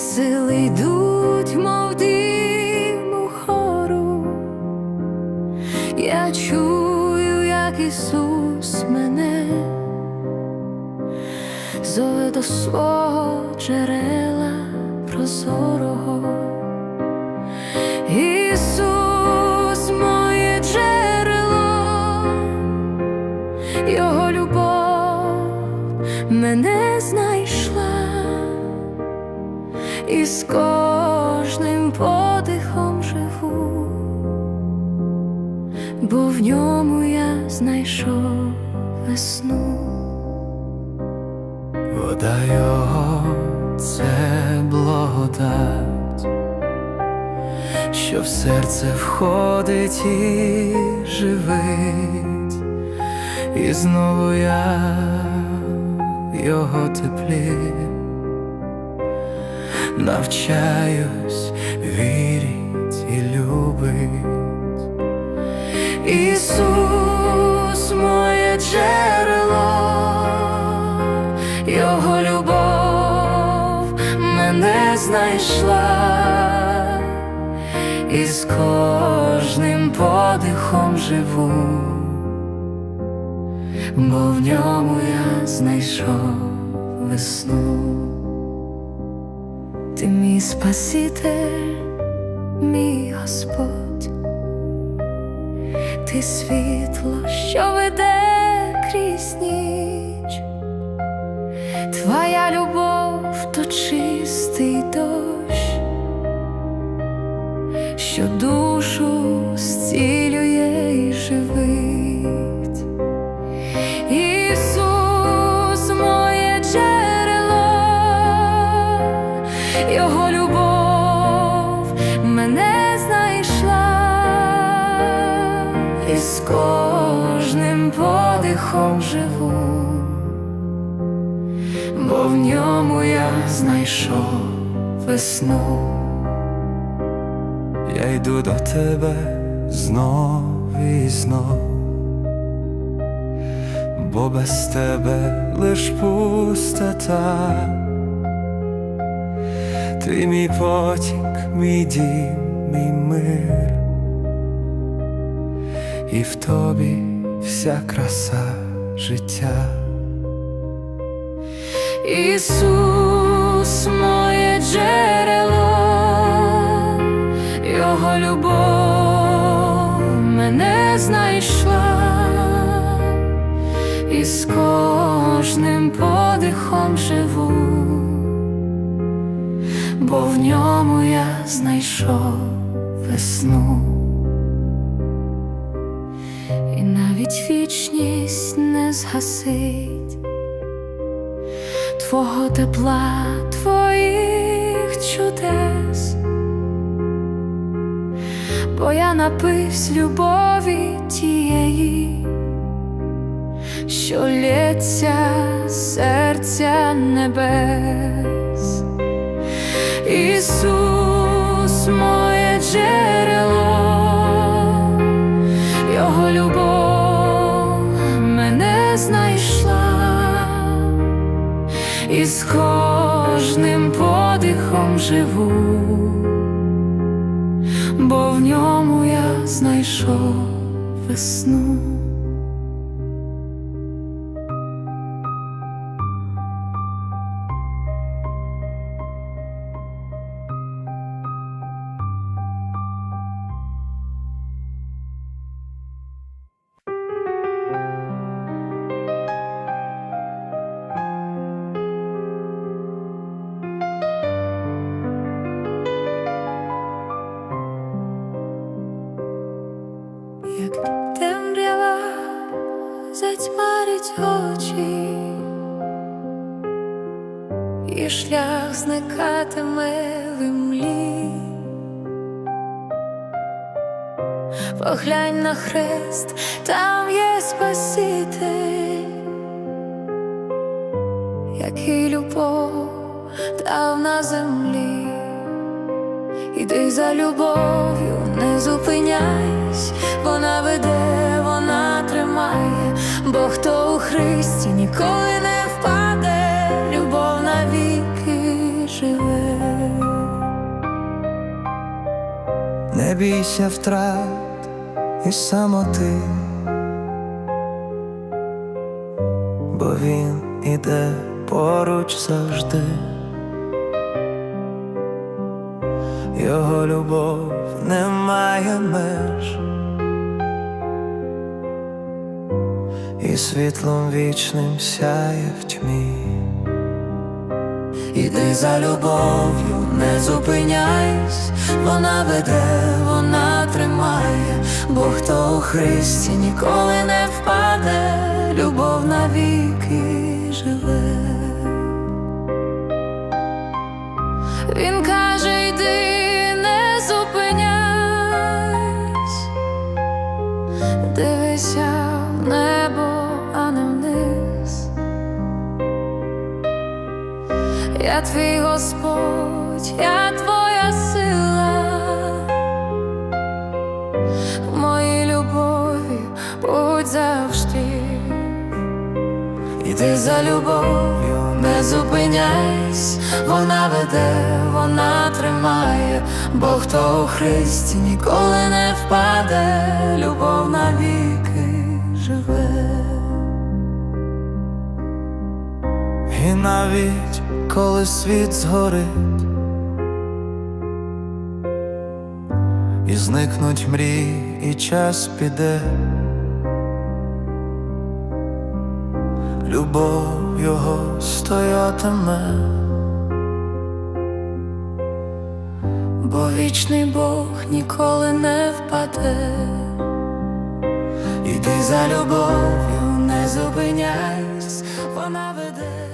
сили йдуть, мов дим угору. Я чую, як Ісус мене зове до свого джерела прозорого. Ісус, моє джерело, Його любов мене знайшла, і кожним подихом живу, бо в ньому я знайшов весну. Вода його це благодать, що в серце входить живить, і знову я його теплі навчаюсь вірить і любить. Ісус, моє джерело, Його любов мене знайшла, і з кожним подихом живу, бо в ньому я знайшов весну. Ти мій Спаситель, мій Господь. Ти світло, що веде крізь ніч, твоя любов то подихом живу, бо в ньому я знайшов весну. Я йду до тебе знов і знов, бо без тебе лиш пустота, ти мій потік, мій дім, мій мир, і в тобі вся краса життя. Ісус, моє джерело, Його любов мене знайшла, і з кожним подихом живу, бо в ньому я знайшов весну. І навіть вічність не згасить Твого тепла, твоїх чудес, бо я напивсь любові тієї, що лється серця небес. Ісус, моє джерело, живу, бо в ньому я знайшов весну. І шлях зникатиме в імлі. Поглянь на хрест, там є Спаситель, який любов дав на землі. Іди за любов'ю, не зупиняйся, вона веде, вона тримає, бо хто у Христі ніколи бійся втрат і самоти, бо він іде поруч завжди. Його любов не має меж, і світлом вічним сяє в тьмі. Іди за любов'ю, не зупиняйсь, вона веде, вона тримає, бо хто у Христі ніколи не впаде, любов навіки живе. Він каже, йди, не зупиняйсь, дивися Твій Господь, я твоя сила, в моїй любові будь завжди. Іди за любов'ю, не зупиняйсь, вона веде, вона тримає, бо хто у Христі ніколи не впаде, любов навіки живе. І навіть коли світ згорить, і зникнуть мрії, і час піде. любов його стоятиме, Бо вічний Бог ніколи не впаде. іди за любов'ю, не зупиняйсь, вона веде.